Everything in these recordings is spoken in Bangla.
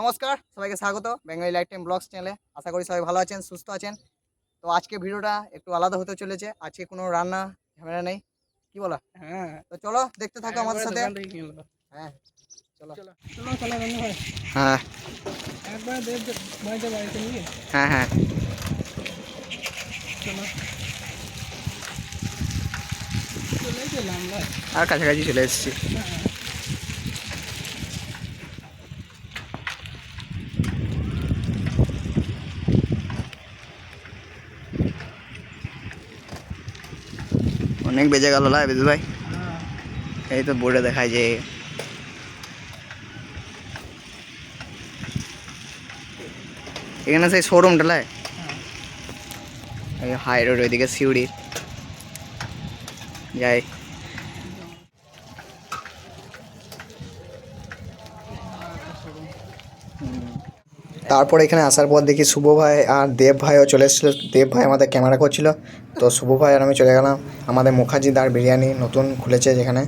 নমস্কার সবাইকে স্বাগত বেঙ্গলি লাইফ টাইম ব্লগস চ্যানেলে। আশা করি সবাই ভালো আছেন সুস্থ আছেন। তো আজকে ভিডিওটা একটু আলাদা হতে চলেছে আজকে কোনো রান্না ঝামেলা নেই। কি বলো? হ্যাঁ। তো চলো দেখতে থাকো আমাদের সাথে। হ্যাঁ চলো। চলো চলো হ্যাঁ। একবার দেব ভাইকে বাড়িতে নিয়ে। হ্যাঁ হ্যাঁ। চলো। আর কাছাকাছি চলে এসেছি। অনেক বেজে গেল লাই বিদু ভাই? এই তো বোর্ডে দেখায় যে এখানে সেই শোরুমটা লাই হাই রোড ওইদিকে সিউড়ি যাই। তারপর এখানে আসার পর দেখি শুভ ভাই আর দেব ভাইও চলে এসেছিল। দেব ভাই আমাদের ক্যামেরা করছিল। তো শুভ ভাই আর আমি চলে গেলাম। আমাদের মুখার্জিদার বিরিয়ানি নতুন খুলেছে যেখানে।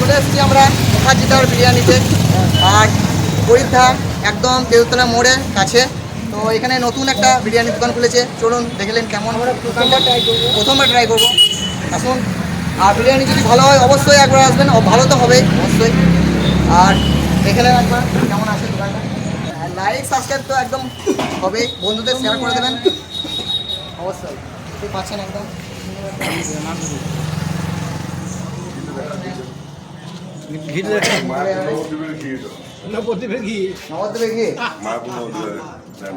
চলে এসেছি আমরা মুখার্জিদার বিরিয়ানিতে। আর পরীক্ষা একদম দেউতলা মোড়ের কাছে। তো এখানে নতুন একটা বিরিয়ানি দোকান খুলেছে। চলুন দেখলেন কেমন। প্রথমবার ট্রাই করব। প্রথমবার ট্রাই করব। আসুন। আর বিরিয়ানি যদি ভালো হয় অবশ্যই একবার আসবেন। ও ভালো তো হবেই অবশ্যই। আর এখানে একবার কেমন আছে? লাইক সাবস্ক্রাইব তো একদম হবে। বন্ধুদের শেয়ার করে দেবেন। অবশ্যই। পাচ্ছেন একদম।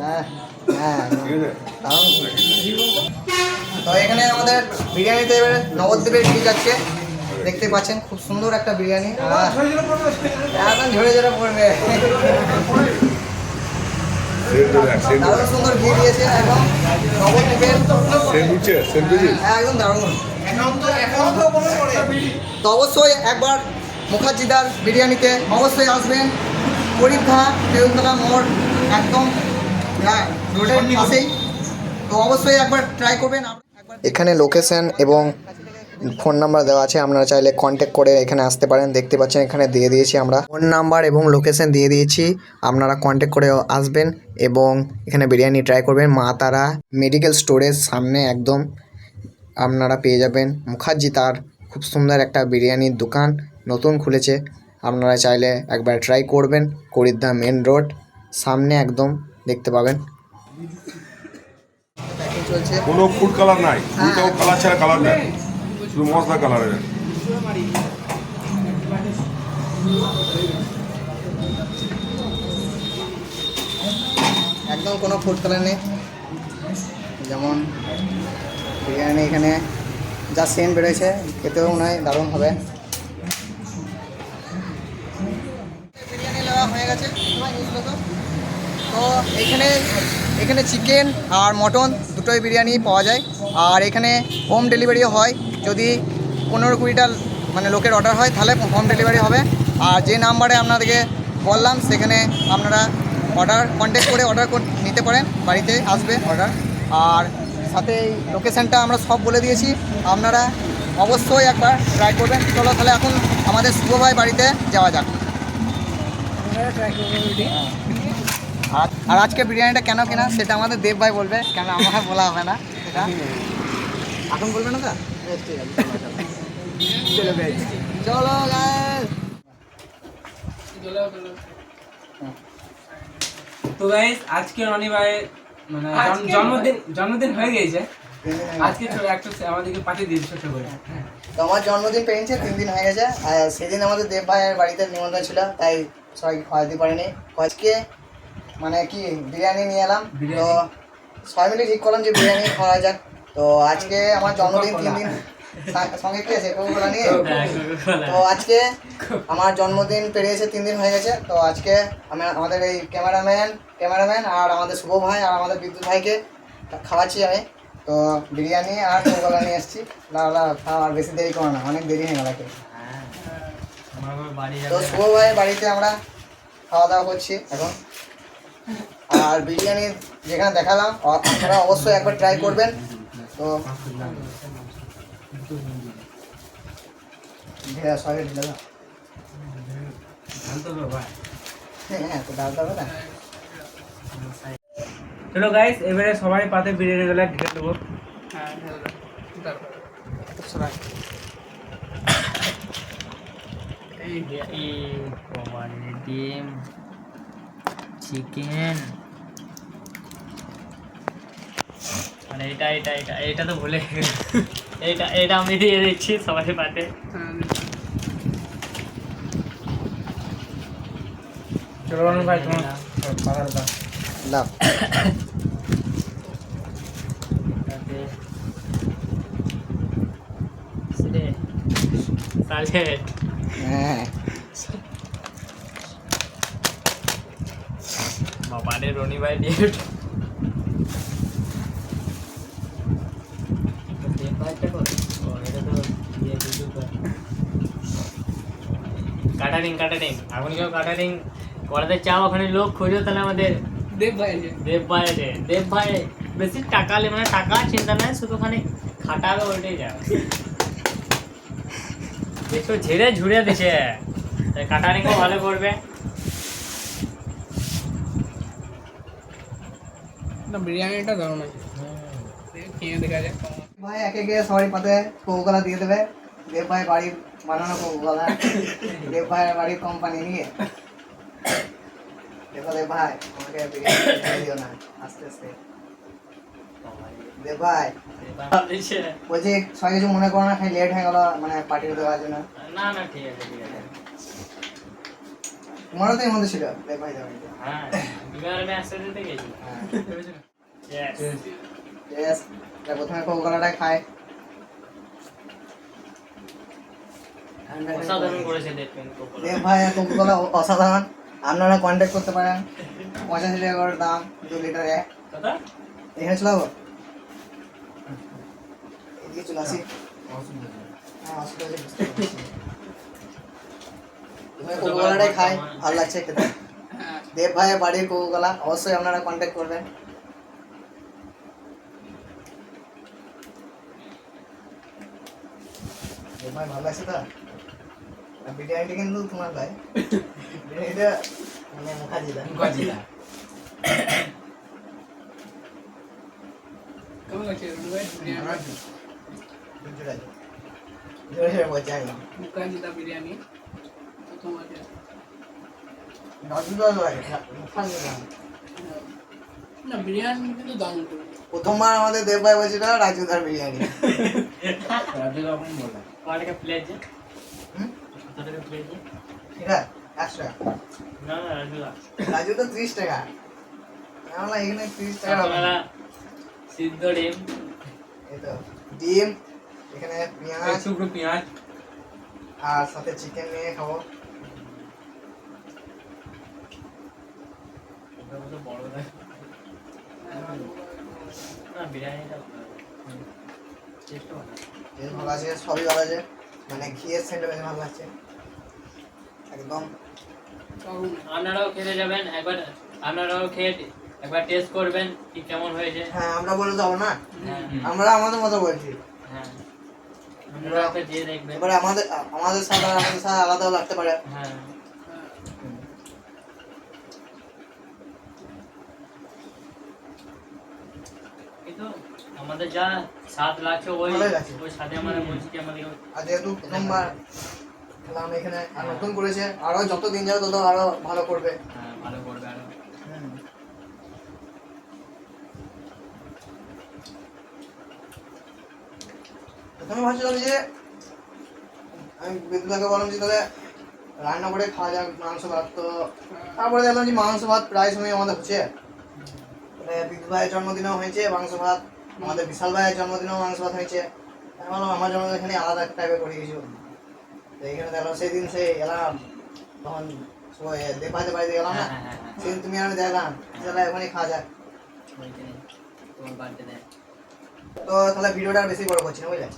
হ্যাঁ হ্যাঁ। তো এখানে আমাদের বিরিয়ানিতে এবারে দেখতে পাচ্ছেন, খুব সুন্দর একটা বিরিয়ানি। একদম ঝরে ঝরে পড়বে। দারুণ সুন্দর ঘি দিয়েছে একদম নবদ্বীপের হ্যাঁ, একদম দারুণ। তো অবশ্যই একবার মুখার্জিদার বিরিয়ানিতে অবশ্যই আসবেন। পরীক্ষা বেউতলা মোড় একদম রোডের পাশেই। তো অবশ্যই একবার ট্রাই করবেন। এখানে লোকেশন এবং ফোন নাম্বার দেওয়া আছে, আপনারা চাইলে কন্ট্যাক্ট করে এখানে আসতে পারেন। দেখতে পাচ্ছেন, এখানে দিয়ে দিয়েছি আমরা। ফোন নাম্বার এবং লোকেশন দিয়ে দিয়েছি। আপনারা কন্ট্যাক্ট করে আসবেন এবং এখানে বিরিয়ানি ট্রাই করবেন। মা তারা মেডিকেল স্টোরের সামনে একদম আপনারা পেয়ে যাবেন। মুখার্জি তার খুব সুন্দর একটা বিরিয়ানির দোকান নতুন খুলেছে। আপনারা চাইলে একবার ট্রাই করবেন। করিদ্দা মেন রোড, সামনে একদম দেখতে পাবেন। কোনো ফুড কালার নাই। কালার ছাড়া কালার নেই। শুধু মশলা কালারের একদম কোনো ফুড কালার নেই। যেমন বিরিয়ানি এখানে যা সেম বেরোয়েছে, খেতেও মনে হয় দারুণ হবে। বিরিয়ানি হয়ে গেছে? তো এখানে এখানে চিকেন আর মটন দুটোই বিরিয়ানি পাওয়া যায়। আর এখানে হোম ডেলিভারিও হয়। যদি পনেরো কুড়িটা মানে লোকের অর্ডার হয়, তাহলে হোম ডেলিভারি হবে। আর যে নাম্বারে আপনাদেরকে বললাম, সেখানে আপনারা অর্ডার কন্ট্যাক্ট করে অর্ডার নিতে পারেন, বাড়িতে আসবে অর্ডার আর সাথে এই লোকেশানটা আমরা সব বলে দিয়েছি, আপনারা অবশ্যই একবার ট্রাই করবেন। চলো তাহলে এখন আমাদের শুভ ভাই বাড়িতে যাওয়া যাক। আর আজকে বিরিয়ানিটা কেন কেনা, সেটা আমাদের দেব ভাই বলবে কেন আমার বলা হবে না। সেটা এখন বলবে না চলো, তো গাইস আজকে রনি ভাইয়ের মানে জন্মদিন জন্মদিন হয়ে গেছে আজকে ছোট একটা আমাদেরকে পাঠিয়ে দিয়েছে ছোট করে। তো আমার জন্মদিন পেয়েছে তিন দিন হয়ে গেছে। আর সেদিন আমাদের দেব ভাইয়ের বাড়িতে নিমন্ত্রণ ছিল তাই সবাইকে খাওয়াতে পারিনি। আজকে মানে কি বিরিয়ানি নিয়ে এলাম। তো। সবাই মিলে ঠিক করলাম যে বিরিয়ানি খাওয়া যাক। তো আজকে আমার জন্মদিন তিন দিন সঙ্গে কি আছে কোকোকোলা নিয়ে তো আজকে আমার জন্মদিন পেরিয়েছে তিন দিন হয়ে গেছে। তো আজকে আমি আমাদের এই ক্যামেরাম্যান ক্যামেরাম্যান আর আমাদের শুভ ভাই আর আমাদের বিদ্যুৎ ভাইকে খাওয়াচ্ছি আমি। তো বিরিয়ানি আর কোকোলা নিয়ে এসেছি। দাদা খাওয়া আর বেশি দেরি করো না অনেক দেরি হয়ে গেল তো শুভ ভাই বাড়িতে আমরা খাওয়া দাওয়া করছি এখন। আর বিরিয়ানি যেখানে দেখালাম আপনারা অবশ্যই একবার ট্রাই করবেন। তো ঢেলা সরি ঢেলা জানতো তো ভাই হ্যাঁ তো দাও দাও না চলো গাইস এবারে সবাই পাতে বিরিয়ানি গুলো ঢেলে দেবো হ্যাঁ ঢেলে দাও তারপর এত সরাই এই কোরবানির ডিম চিকেন মানে এটা এটা এটা এটা তো ভুলে। এটা এটা আমি দিয়ে দিচ্ছি সবাই পাতে হ্যাঁ চলো রনি ভাই তোমার পাতার দাও। দাও। তাতে সেরে সালেড হ্যাঁ বাবারে রনি ভাই ডিট কাটারিং কাটারিং। এখন কেউ কাটারিং করাতে চাও ওখানে লোক খোঁজো তাহলে আমাদের। দেব ভাই দেব ভাই আছে। দেব ভাই বেশি টাকা লে মানে টাকা চিন্তা নাই শুধু ওখানে খাটাবে ওইটাই যাবে। দেখো ঝেড়ে ঝুড়ে দিছে। তাই কাটারিংও ভালো করবে। না বিরিয়ানিটা দাও না খেয়ে দেখা যাক। ভাই একে একে সবারই পাতে কোকোকলা দিয়ে দেবে। দেব ভাই বাড়ির বানানো কোকোকলা দেব ভাইয়ের বাড়ির কোম্পানি নিয়ে। দেখো দেব ভাই আমাকে বিরিয়ানি দিও না আস্তে আস্তে। দেব ভাই। বলছি সবাই কিছু মনে করো না খালি লেট হয়ে গেল মানে পার্টি দেওয়ার জন্য। না না ঠিক আছে ঠিক আছে। তোমারও তো মধ্যে ছিল দেব ভাই যাবে হ্যাঁ আমি আসতে গেছি। হ্যাঁ। প্রথমে কোকোকলাটাই খায়। অসাধারণ করেছে দেব ভাই কোকোকলা অসাধারণ। আপনারা কন্ট্যাক্ট করতে পারেন। পঁচাশি টাকা করে দাম দু লিটারে কথা এখানে চলে যাব? এদিকে চলে আসি। হ্যাঁ পারছি। প্রথমে কোকোকলাটাই খাই ভালো লাগছে খেতে। হ্যাঁ। দেব ভাইয়ের বাড়ির কোকোকলা অবশ্যই আপনারা কন্ট্যাক্ট করবেন। দেব ভাই ভালো লাগছে তো? বিরিয়ানিটা কিন্তু তোমার ভাই বিরিয়ানিটা মানে মুখার্জি দা গজিলা কেমন বিরিয়ানি জোরে জোরে বলছে একদম বিরিয়ানি আছে দা না বিরিয়ানি কিন্তু দারুণ প্রথমবার আমাদের দেব ভাই বলছিল রাজুদার বিরিয়ানি রাজু রকম বলে টাকা প্লেট আছে একশো টাকা। না না রাজু তো ত্রিশ টাকা। আমরা এখানে ত্রিশ টাকা। সিদ্ধ ডিম এই তো ডিম এখানে পেঁয়াজ টুকরো পেঁয়াজ। আর সাথে চিকেন নিয়ে খাব। বড় না বিরিয়ানিটা ভালো আছে সবই ভালো আছে। মানে ঘিয়ের সেন্টটা বেশ ভালো লাগছে একদম। আপনারাও খেতে যাবেন একবার আপনারাও খেয়ে একবার টেস্ট করবেন কি কেমন হয়েছে। হ্যাঁ আমরা বলে যাব না? হ্যাঁ। আমরা আমাদের মতো বলছি। হ্যাঁ। এবারে আমাদের আমাদের স্বাদ আমাদের আলাদাও লাগতে পারে। হ্যাঁ। কিন্তু আমাদের যা স্বাদ লাগছে ওই ওই স্বাদে আমরা বলছি আমাদের আর যেহেতু প্রথমবার খেলাম এখানে আর নতুন করেছে আরও যত দিন যাবে তত আরও ভালো করবে। হ্যাঁ ভালো করবে আরও। প্রথমে ভাবছিলাম যে আমি বিদ্যুৎকে বললাম যে তাহলে রান্না করে খাওয়া যাক মাংস ভাত তো। তারপরে দেখলাম যে মাংস ভাত প্রায় সময় আমাদের হচ্ছে। বিদ্যুৎ ভাইয়ের জন্মদিনও হয়েছে মাংস ভাত আমাদের বিশাল ভাইয়ের জন্মদিনেও মাংস ভাত হয়েছে। আমি বললাম আমার জন্মদিন এখানে আলাদা টাইপের করে কিছু তো এখানে দেখলাম সেই দিন সেই এলাম তখন দেবাইতে বাড়িতে গেলাম না? হ্যাঁ হ্যাঁ হ্যাঁ সেদিন তুমি আমি দেখলাম। তাহলে এখানে খাওয়া যাক। তো। তাহলে ভিডিওটা আর বেশি বড় করছি না বুঝলে?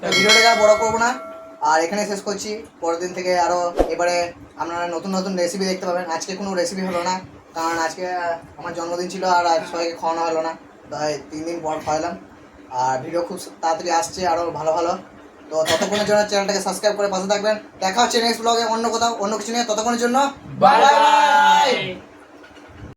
তো ভিডিওটা আর বড় করব না। আর এখানে শেষ করছি। পরের দিন থেকে আরও এবারে আপনারা নতুন নতুন রেসিপি দেখতে পাবেন। আজকে কোনো রেসিপি হলো না। কারণ আজকে আমার জন্মদিন ছিল আর আজ সবাইকে খাওয়ানো হলো না। তাই তিন দিন পর পাইলাম আর ভিডিও খুব তাড়াতাড়ি আসছে আরও ভালো ভালো তো ততক্ষণের জন্য চ্যানেলটাকে সাবস্ক্রাইব করে পাশে থাকবেন দেখা হচ্ছে নেক্সট ব্লগে অন্য কোথাও, অন্য কিছু নিয়ে ততক্ষণের জন্য বাই. Bye.